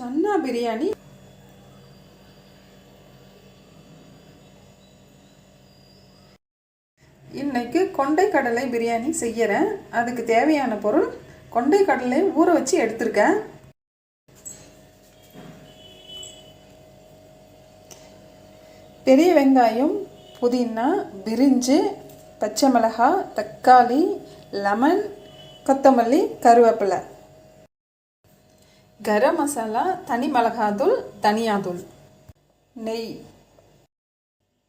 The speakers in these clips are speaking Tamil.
சன்னா பிரியாணி. இன்னைக்கு கொண்டை கடலை பிரியாணி செய்கிறேன் அதுக்கு தேவையான பொருள் கொண்டை கடலை ஊற வச்சு எடுத்திருக்கேன். பெரிய வெங்காயம் புதினா பிரிஞ்சு பச்சை மிளகாய் தக்காளி லெமன் கொத்தமல்லி கருவேப்பிலை. கரம் மசாலா தனி மிளகாத்தூள் தனியாத்தூள். நெய்.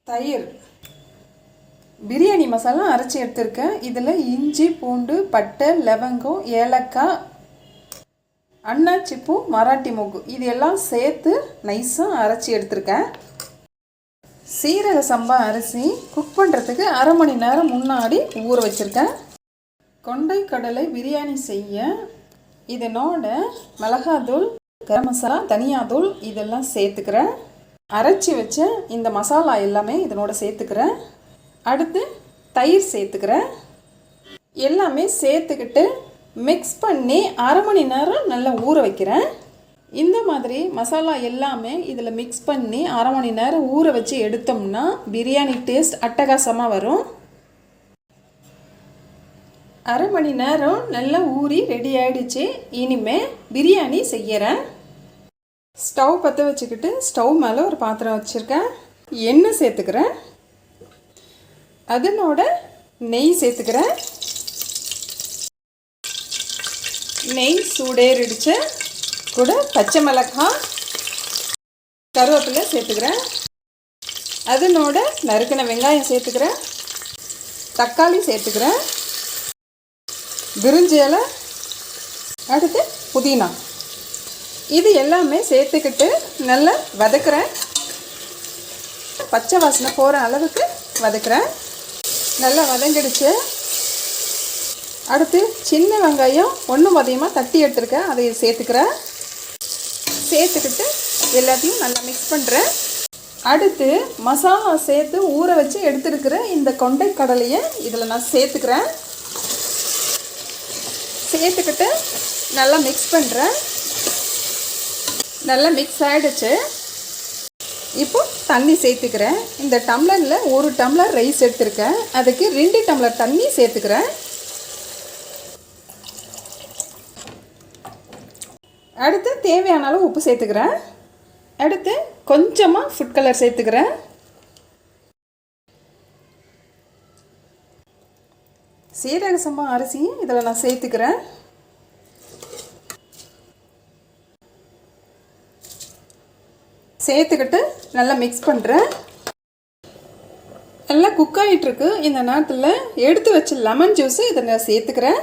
தயிர். பிரியாணி மசாலா அரைச்சி எடுத்திருக்கேன். இதில் இஞ்சி பூண்டு பட்டை லவங்கம் ஏலக்காய் அண்ணாச்சிப்பூ மராட்டி மூக்கு. இது எல்லாம் சேர்த்து நைஸாக அரைச்சி எடுத்திருக்கேன். சீரக சம்பா அரிசி குக் பண்ணுறதுக்கு அரை மணி நேரம் முன்னாடி ஊற வச்சுருக்கேன். கொண்டை கடலை பிரியாணி செய்ய இதனோட மிளகாத்தூள் கரம் மசாலா தனியாத்தூள் இதெல்லாம் சேர்த்துக்கிறேன். அரைச்சி வச்ச இந்த மசாலா எல்லாமே இதனோட சேர்த்துக்கிறேன். அடுத்து தயிர் சேர்த்துக்கிறேன். எல்லாமே சேர்த்துக்கிட்டு மிக்ஸ் பண்ணி அரை மணி நேரம் நல்லா ஊற வைக்கிறேன். இந்த மாதிரி மசாலா எல்லாமே இதில் மிக்ஸ் பண்ணி அரை மணி நேரம் ஊற வச்சு எடுத்தோம்னா பிரியாணி டேஸ்ட் அட்டகாசமாக வரும். அரை மணி நேரம் நல்லா ஊறி ரெடி ஆகிடுச்சு இனிமேல் பிரியாணி செய்கிறேன் ஸ்டவ் பற்ற வச்சுக்கிட்டு ஸ்டவ் மேலே ஒரு பாத்திரம் வச்சுருக்கேன். எண்ணெய் சேர்த்துக்கிறேன். அதனோட நெய் சேர்த்துக்கிறேன். நெய் சூடேறிடுச்சு. கூட பச்சை மிளகாய் கருவேப்பிலை சேர்த்துக்கிறேன். அதனோட நறுக்கின வெங்காயம் சேர்த்துக்கிறேன். தக்காளி சேர்த்துக்கிறேன். பிரிஞ்சி இலை அடுத்து புதினா. இது எல்லாமே சேர்த்துக்கிட்டு நல்லா வதக்குறேன். பச்சை வாசனை போகிற அளவுக்கு வதக்குறேன். நல்லா வதங்கிடுச்சு. அடுத்து சின்ன வெங்காயம் ஒன்றும் அதிகமாக தட்டி எடுத்துருக்கேன். அதை சேர்த்துக்கிறேன். சேர்த்துக்கிட்டு எல்லாத்தையும் நல்லா மிக்ஸ் பண்ணுறேன் அடுத்து மசாலா சேர்த்து ஊற வச்சு எடுத்துருக்கிற இந்த கொண்டை கடலையை இதில் நான் சேர்த்துக்கிறேன். சேர்த்துக்கிட்டு நல்லா மிக்ஸ் பண்ணுறேன் நல்லா மிக்ஸ் ஆகிடுச்சு இப்போ தண்ணி சேர்த்துக்கிறேன். இந்த டம்ளரில் ஒரு டம்ளர் ரைஸ் எடுத்திருக்கேன். அதுக்கு ரெண்டு டம்ளர் தண்ணி சேர்த்துக்கிறேன். அடுத்து தேவையான அளவு உப்பு சேர்த்துக்கிறேன். அடுத்து கொஞ்சமாக ஃபுட் கலர் சேர்த்துக்கிறேன். சீரக சம்பா அரிசியும் இதில் நான் சேர்த்துக்கிறேன். சேர்த்துக்கிட்டு நல்லா மிக்ஸ் பண்ணுறேன் நல்லா குக் ஆகிட்டுருக்கு இந்த நேரத்தில் எடுத்து வச்ச லெமன் ஜூஸு இதை நான் சேர்த்துக்கிறேன்.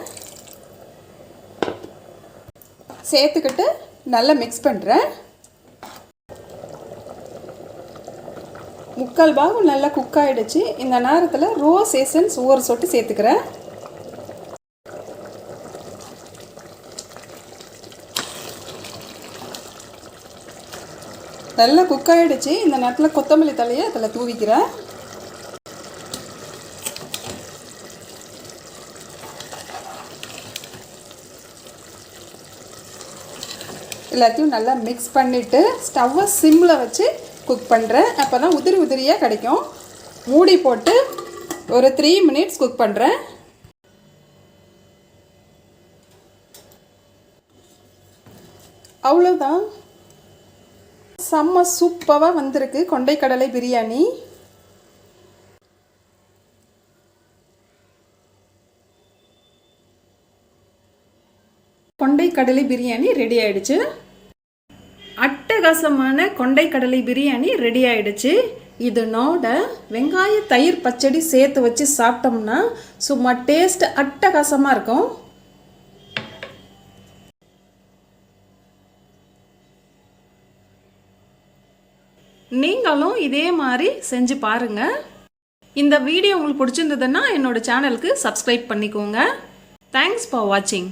சேர்த்துக்கிட்டு நல்லா மிக்ஸ் பண்ணுறேன் முக்கால் பாகம் நல்லா குக் ஆகிடுச்சு இந்த நேரத்தில் ரோஸ் எசன்ஸ் ஒவ்வொரு சொட்டு சேர்த்துக்கிறேன். நல்லா குக் ஆகிடுச்சு இந்த நேரத்தில் கொத்தமல்லி தலையை அதில் தூவிக்கிறேன். எல்லாத்தையும் நல்லா மிக்ஸ் பண்ணிவிட்டு ஸ்டவ்வை சிம்மில் வச்சு குக் பண்ணுறேன் அப்போ தான் உதிரி உதிரியாக கிடைக்கும். மூடி போட்டு ஒரு த்ரீ மினிட்ஸ் குக் பண்ணுறேன் அவ்வளோதான் செம்ம சூப்பராக வந்திருக்கு கொண்டைக்கடலை பிரியாணி. கொண்டைக்கடலை பிரியாணி ரெடி ஆயிடுச்சு. அட்டகாசமான கொண்டைக்கடலை பிரியாணி ரெடி ஆயிடுச்சு. இதனோட வெங்காய தயிர் பச்சடி சேர்த்து வச்சு சாப்பிட்டோம்னா சும்மா டேஸ்ட் அட்டகாசமாக இருக்கும். நீங்களும் இதே மாதிரி செஞ்சு பாருங்கள் இந்த வீடியோ உங்களுக்கு பிடிச்சிருந்ததுன்னா என்னோட சேனலுக்கு சப்ஸ்கிரைப் பண்ணிக்கோங்க. தேங்க்ஸ் ஃபார் வாட்சிங்